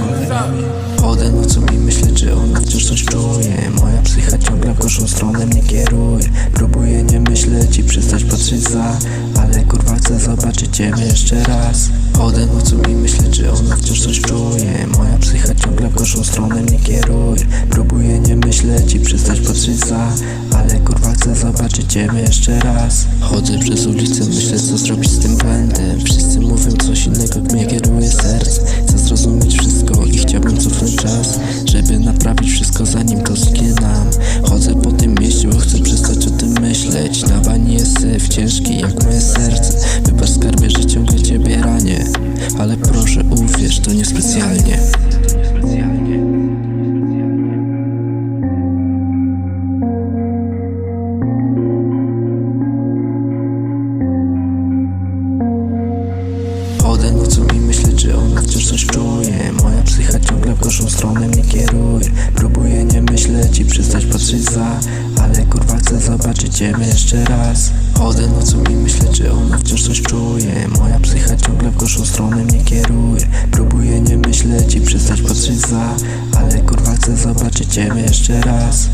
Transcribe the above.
kolejnymi Chodzę nocą i myślę, czy ona wciąż coś czuje Moja psycha ciągle w gorszą stronę mnie kieruje. Próbuję nie myśleć i przestać patrzeć za Ale kurwa chcę zobaczyć ciebie jeszcze raz. Chodzę nocą mi myślę, czy ona wciąż coś czuje Moja psycha ciągle w gorszą stronę mnie kieruje. Próbuję nie myśleć i przestać patrzeć za Ale kurwa chcę zobaczyć ciebie jeszcze raz. Chodzę przez ulicę, myślę co zrobić z tym pędem. Wszyscy mówią coś innego, jak mnie kieruje. Naprawić wszystko zanim to zginie nam. Chodzę po tym mieście, bo chcę przestać o tym myśleć. Na bani jest syf, ciężki jak moje serce. Wybacz skarbie, że ciągle ciebie ranię. Ale proszę uwierz, to niespecjalnie. Chodzę nocą i myślę, czy ona wciąż coś czuje Moja psycha ciągle w gorszą stronę mnie przestać patrzeć za Ale kurwa chcę zobaczyć ciebie jeszcze raz. Chodzę nocą i myślę, czy ona wciąż coś czuje Moja psycha ciągle w gorszą stronę mnie kieruje. Próbuję nie myśleć i przestać patrzeć za Ale kurwa chcę zobaczyć ciebie jeszcze raz